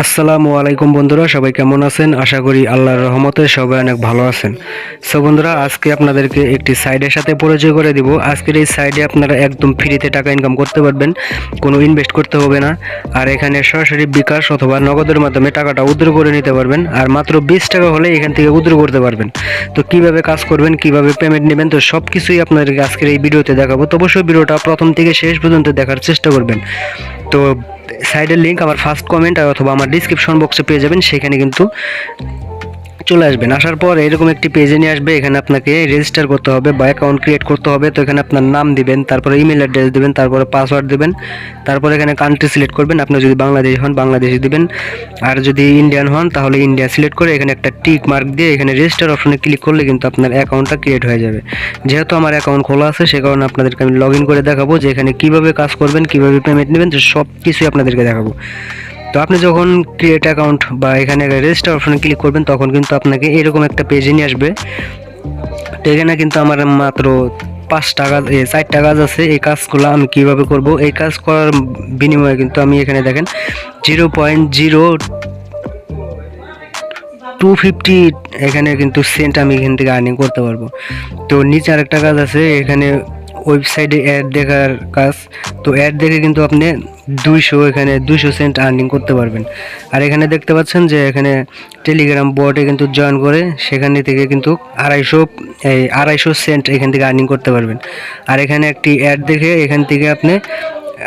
আসসালামু আলাইকুম বন্ধুরা, সবাই কেমন আছেন? আশা করি আল্লাহর রহমতে সবাই অনেক ভালো আছেন। সো বন্ধুরা, আজকে আপনাদেরকে একটি সাইডের সাথে পরিচয় করে দিব। আজকের এই সাইডে আপনারা একদম ফ্রিতে টাকা ইনকাম করতে পারবেন, কোনো ইনভেস্ট করতে হবে না। আর এখানে সরাসরি বিকাশ অথবা নগদের মাধ্যমে টাকাটা উদ্র করে নিতে পারবেন, আর মাত্র বিশ টাকা হলে এখান থেকে উদ্র করতে পারবেন। তো কীভাবে কাজ করবেন, কীভাবে পেমেন্ট নেবেন, তো সব কিছুই আপনাদেরকে আজকের এই ভিডিওতে দেখাবো। তো অবশ্যই ভিডিওটা প্রথম থেকে শেষ পর্যন্ত দেখার চেষ্টা করবেন। তো সাইডের লিঙ্ক আমার ফার্স্ট কমেন্ট অথবা আমার ডিসক্রিপশন বক্সে পেয়ে যাবেন সেখানে কিন্তু চলে আসবেন। আসার পর এরকম একটি পেজে নিয়ে আসবে, এখানে আপনাকে রেজিস্টার করতে হবে বা অ্যাকাউন্ট ক্রিয়েট করতে হবে। তো এখানে আপনার নাম দিবেন, তারপরে ইমেল অ্যাড্রেস দিবেন, তারপরে পাসওয়ার্ড দিবেন, তারপরে এখানে কান্ট্রি সিলেক্ট করবেন। আপনি যদি বাংলাদেশ হন, বাংলাদেশে দিবেন। আর যদি ইন্ডিয়ান হন, তাহলে ইন্ডিয়া সিলেক্ট করে এখানে একটা টিক মার্ক দিয়ে এখানে রেজিস্টার অপশনে ক্লিক করলে কিন্তু আপনার অ্যাকাউন্টটা ক্রিয়েট হয়ে যাবে। যেহেতু আমার অ্যাকাউন্ট খোলা আছে, সে কারণে আপনাদেরকে আমি লগ করে দেখাবো যে এখানে কীভাবে কাজ করবেন, কীভাবে পেমেন্ট নেবেন সব কিছুই আপনাদেরকে দেখাবো। তো আপনি যখন ক্রিয়েট অ্যাকাউন্ট বা এখানে রেজিস্টার অপশনে ক্লিক করবেন, তখন কিন্তু আপনাকে এরকম একটা পেজে নিয়ে আসবে। তো এখানে কিন্তু আমার মাত্র পাঁচ টাকা চার টাকা আছে। এই কাজগুলো আমি কীভাবে করব? এই কাজ করার বিনিময়ে কিন্তু আমি এখানে দেখেন zero point zero two fifty এখানে কিন্তু সেন্ট আমি এখান থেকে আর্নিং করতে পারব। তো নিচে আরেকটা কাজ আছে, এখানে ওয়েবসাইটে অ্যাড দেখার কাজ। তো অ্যাড দেখে কিন্তু আপনি দুইশো এখানে, দুইশো সেন্ট আর্নিং করতে পারবেন। আর এখানে দেখতে পাচ্ছেন যে এখানে টেলিগ্রাম বোর্ডে কিন্তু জয়েন করে সেখান থেকে কিন্তু আড়াইশো, এই আড়াইশো সেন্ট এখান থেকে আর্নিং করতে পারবেন। আর এখানে একটি অ্যাড দেখে এখান থেকে আপনি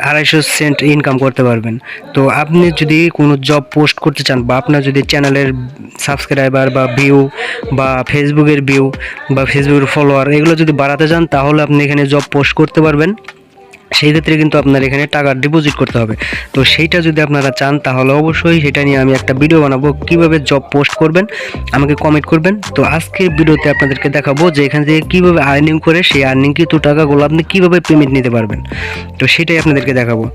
আড়াইশো সেন্ট ইনকাম করতে পারবেন। তো আপনি যদি কোনো জব পোস্ট করতে চান বা আপনার যদি চ্যানেলের সাবস্ক্রাইবার বা ভিউ বা ফেসবুকের ভিউ বা ফেসবুকের ফলোয়ার এগুলো যদি বাড়াতে চান, তাহলে আপনি এখানে জব পোস্ট করতে পারবেন। সেই ক্ষেত্রে কিন্তু আপনার এখানে টাকা ডিপোজিট করতে হবে। তো সেইটা যদি আপনারা চান, তাহলে অবশ্যই সেটা নিয়ে আমি একটা ভিডিও বানাবো। কীভাবে জব পোস্ট করবেন, আমাকে কমেন্ট করবেন। তো আজকের ভিডিওতে আপনাদেরকে দেখাবো যে এখান থেকে কীভাবে আর্নিং করে সেই আর্নিং কিন্তু টাকাগুলো আপনি কীভাবে পেমেন্ট নিতে পারবেন। তো সেটাই আপনাদেরকে দেখাবো।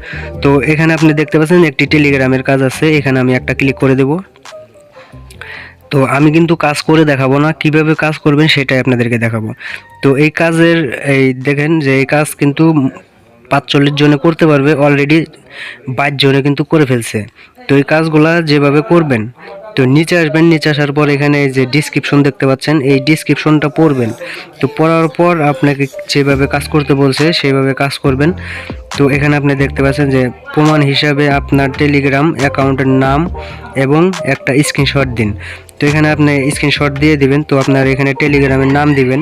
তো এখানে আপনি দেখতে পাচ্ছেন একটি টেলিগ্রামের কাজ আছে। এখানে আমি একটা ক্লিক করে দেবো। তো আমি কিন্তু কাজ করে দেখাবো না, কীভাবে কাজ করবেন সেটাই আপনাদেরকে দেখাবো। তো এই কাজের, এই দেখেন যে এই কাজ কিন্তু পাঁচচল্লিশ জনে করতে পারবে অলরেডি বাইশ জনে কিন্তু করে ফেলছে। তো এই কাজগুলা যেভাবে করবেন, তো নিচে আসবেন, নিচে আসার পর এখানে যে ডিসক্রিপশন দেখতে পাচ্ছেন, এই ডিসক্রিপশনটা পড়বেন। তো পড়ার পর আপনাকে যেভাবে কাজ করতে বলছে, সেইভাবে কাজ করবেন। তো এখানে আপনি দেখতে পাচ্ছেন যে প্রমাণ হিসাবে আপনার টেলিগ্রাম অ্যাকাউন্টের নাম এবং একটা স্ক্রিনশট দিন। তো এখানে আপনি স্ক্রিনশট দিয়ে দিবেন, তো আপনার এখানে টেলিগ্রামের নাম দিবেন।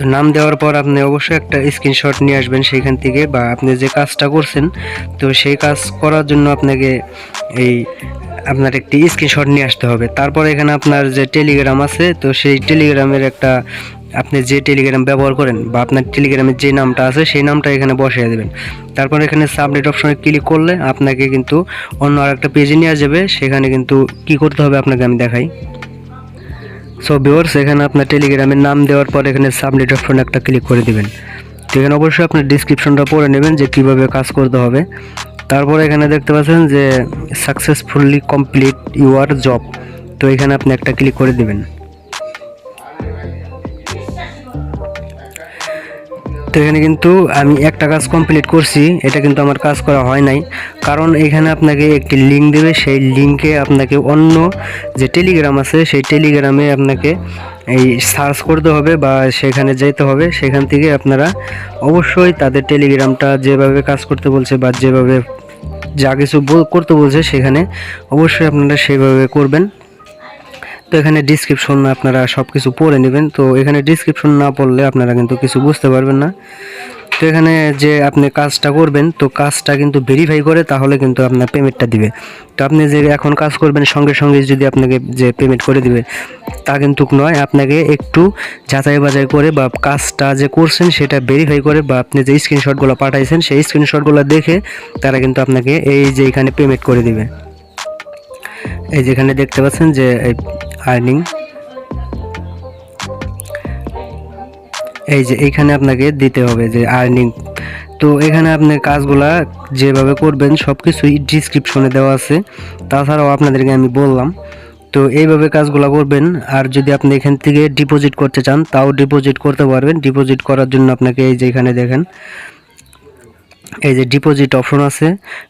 তো নাম দেওয়ার পর আপনি অবশ্যই একটা স্ক্রিনশট নিয়ে আসবেন সেইখান থেকে বা আপনি যে কাজটা করছেন, তো সেই কাজ করার জন্য আপনাকে এই আপনার একটি স্ক্রিনশট নিয়ে আসতে হবে। তারপর এখানে আপনার যে টেলিগ্রাম আছে, তো সেই টেলিগ্রামের একটা আপনি যে টেলিগ্রাম ব্যবহার করেন বা আপনার টেলিগ্রামের যে নামটা আছে, সেই নামটা এখানে বসিয়ে দেবেন। তারপর এখানে সাবমিট অপশনে ক্লিক করলে আপনাকে কিন্তু অন্য আরেকটা পেজে নিয়ে যাবে। সেখানে কিন্তু কি করতে হবে আপনাকে আমি দেখাই। সো ভিউয়ার্স এখানে আপনার টেলিগ্রামের নাম দেওয়ার পর এখানে সাবমিট অপশন একটা ক্লিক করে দিবেন। তো এখানে অবশ্যই আপনার ডিসক্রিপশনটা পড়ে নেবেন যে কীভাবে কাজ করতে হবে। তারপরে এখানে দেখতে পাচ্ছেন যে সাকসেসফুলি কমপ্লিট ইউর জব তো এখানে আপনি একটা ক্লিক করে দিবেন। তো এখানে কিন্তু আমি একটা কাজ কমপ্লিট করছি, এটা কিন্তু আমার কাজ করা হয় নাই। কারণ এখানে আপনাকে একটি লিঙ্ক দেবে, সেই লিঙ্কে আপনাকে অন্য যে টেলিগ্রাম আছে, সেই টেলিগ্রামে আপনাকে এই সার্চ করতে হবে বা সেখানে যেতে হবে। সেখান থেকে আপনারা অবশ্যই তাদের টেলিগ্রামটা যেভাবে কাজ করতে বলছে বা যেভাবে যা কিছু করতে বলছে, সেখানে অবশ্যই আপনারা সেভাবে করবেন। তো এখানে ডিসক্রিপশন আপনারা সব কিছু পড়ে নেবেন। তো এখানে ডিসক্রিপশন না পড়লে আপনারা কিন্তু কিছু বুঝতে পারবেন না। তো এখানে যে আপনি কাজটা করবেন, তো কাজটা কিন্তু ভেরিফাই করে তাহলে কিন্তু আপনার পেমেন্টটা দিবে। তো আপনি যে এখন কাজ করবেন, সঙ্গে সঙ্গে যদি আপনাকে যে পেমেন্ট করে দিবে, তা কিন্তু নয়, আপনাকে একটু যাচাই বাছাই করে বা কাজটা যে করছেন সেটা ভেরিফাই করে বা আপনি যে স্ক্রিনশটগুলো পাঠাইছেন, সেই স্ক্রিনশটগুলো দেখে তারা কিন্তু আপনাকে এই যে এখানে পেমেন্ট করে দিবে। এই যেখানে দেখতে পাচ্ছেন যে আর্নিং। এই যে এইখানে আপনাকে দিতে হবে যে আর্নিং। তো এখানে আপনি কাজগুলা যেভাবে করবেন সব কিছুই ডিসক্রিপশনে দেওয়া আছে। তাছাড়াও আপনাদেরকে আমি বললাম, তো এইভাবে কাজগুলো করবেন। আর যদি আপনি এখান থেকে ডিপোজিট করতে চান, তাও ডিপোজিট করতে পারবেন। ডিপোজিট করার জন্য আপনাকে এই যে এখানে দেখেন এই যে ডিপোজিট অপশন আছে,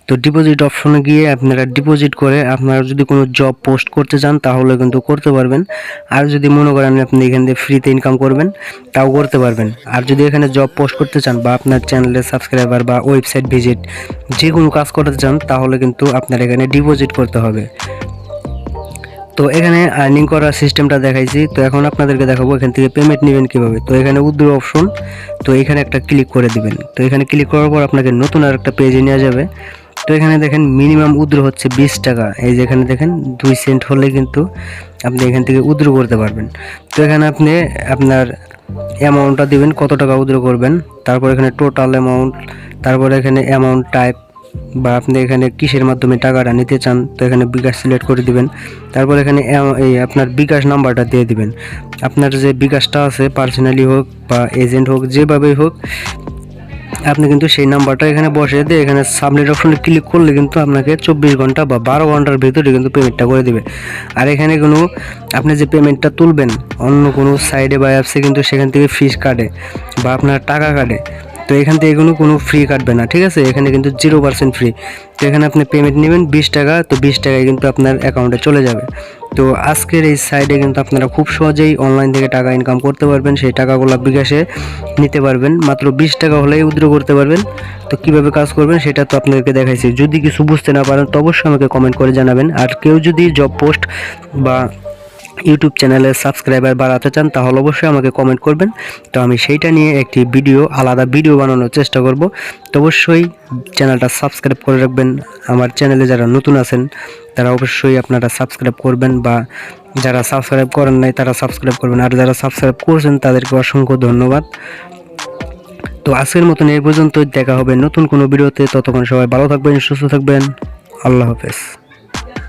তো ডিপোজিট অপশনে গিয়ে আপনারা ডিপোজিট করে আপনারা যদি কোনো জব পোস্ট করতে চান, তাহলে কিন্তু করতে পারবেন। আর যদি মনে করেন আপনি এখান থেকে ফ্রিতে ইনকাম করবেন, তাও করতে পারবেন। আর যদি এখানে জব পোস্ট করতে চান বা আপনার চ্যানেলের সাবস্ক্রাইবার বা ওয়েবসাইট ভিজিট যে কোনো কাজ করতে চান, তাহলে কিন্তু আপনার এখানে ডিপোজিট করতে হবে। তো এখানে আর্নিং করার সিস্টেমটা দেখাইছি। তো এখন আপনাদেরকে দেখাবো এখান থেকে পেমেন্ট নেবেন কীভাবে। তো এখানে উদ্র অপশন তো এখানে একটা ক্লিক করে দিবেন। তো এখানে ক্লিক করার পর আপনাকে নতুন আর একটা পেজে নেওয়া যাবে। তো এখানে দেখেন মিনিমাম উদ্র হচ্ছে বিশ টাকা। এই যে এখানে দেখেন, দুই সেন্ট হলে কিন্তু আপনি এখান থেকে উদ্র করতে পারবেন। তো এখানে আপনি আপনার অ্যামাউন্টটা দিবেন, কত টাকা উদ্র করবেন। তারপর এখানে টোটাল অ্যামাউন্ট তারপর এখানে অ্যামাউন্ট টাইপ বা আপনি এখানে কিসের মাধ্যমে টাকাটা নিতে চান, তো এখানে বিকাশ সিলেক্ট করে দিবেন। তারপর এখানে এই আপনার বিকাশ নাম্বারটা দিয়ে দিবেন। আপনার যে বিকাশটা আছে পার্সোনালি হোক বা এজেন্ট হোক, যেভাবেই হোক, আপনি কিন্তু সেই নাম্বারটা এখানে বসে দিয়ে এখানে সাবমিট অপশনে ক্লিক করলে কিন্তু আপনাকে চব্বিশ ঘণ্টা বা বারো ঘণ্টার ভিতরে কিন্তু পেমেন্টটা করে দিবে। আর এখানে কোনো, আপনি যে পেমেন্টটা তুলবেন, অন্য কোনো সাইডে বা অ্যাপসে কিন্তু সেখান থেকে ফিস কাটে বা আপনার টাকা কাটে। তো এখান থেকে কোনো কোনো ফ্রি কাটবে না, ঠিক আছে? এখানে কিন্তু জিরো পার্সেন্ট ফ্রি তো এখানে আপনি পেমেন্ট নেবেন বিশ টাকা, তো বিশ টাকায় কিন্তু আপনার অ্যাকাউন্টে চলে যাবে। তো আজকের এই সাইডে কিন্তু আপনারা খুব সহজেই অনলাইন থেকে টাকা ইনকাম করতে পারবেন, সেই টাকাগুলো বিকাশে নিতে পারবেন। মাত্র বিশ টাকা হলেই উইথড্র করতে পারবেন। তো কীভাবে কাজ করবেন সেটা তো আপনাদেরকে দেখাইছি। যদি কিছু বুঝতে না পারেন, তো অবশ্যই আমাকে কমেন্ট করে জানাবেন। আর কেউ যদি জব পোস্ট বা ইউটিউব চ্যানেলের সাবস্ক্রাইবার বাড়াতে চান, তাহলে অবশ্যই আমাকে কমেন্ট করবেন। তো আমি সেইটা নিয়ে একটি ভিডিও, আলাদা ভিডিও বানানোর চেষ্টা করব। তো অবশ্যই চ্যানেলটা সাবস্ক্রাইব করে রাখবেন। আমার চ্যানেলে যারা নতুন আছেন, তারা অবশ্যই আপনারা সাবস্ক্রাইব করবেন বা যারা সাবস্ক্রাইব করেন নাই, তারা সাবস্ক্রাইব করবেন। আর যারা সাবস্ক্রাইব করছেন, তাদেরকে অসংখ্য ধন্যবাদ। তো আজকের মতন এই পর্যন্ত দেখা হবে নতুন কোনো ভিডিওতে। ততক্ষণ সবাই ভালো থাকবেন, সুস্থ থাকবেন। আল্লাহ হাফেজ।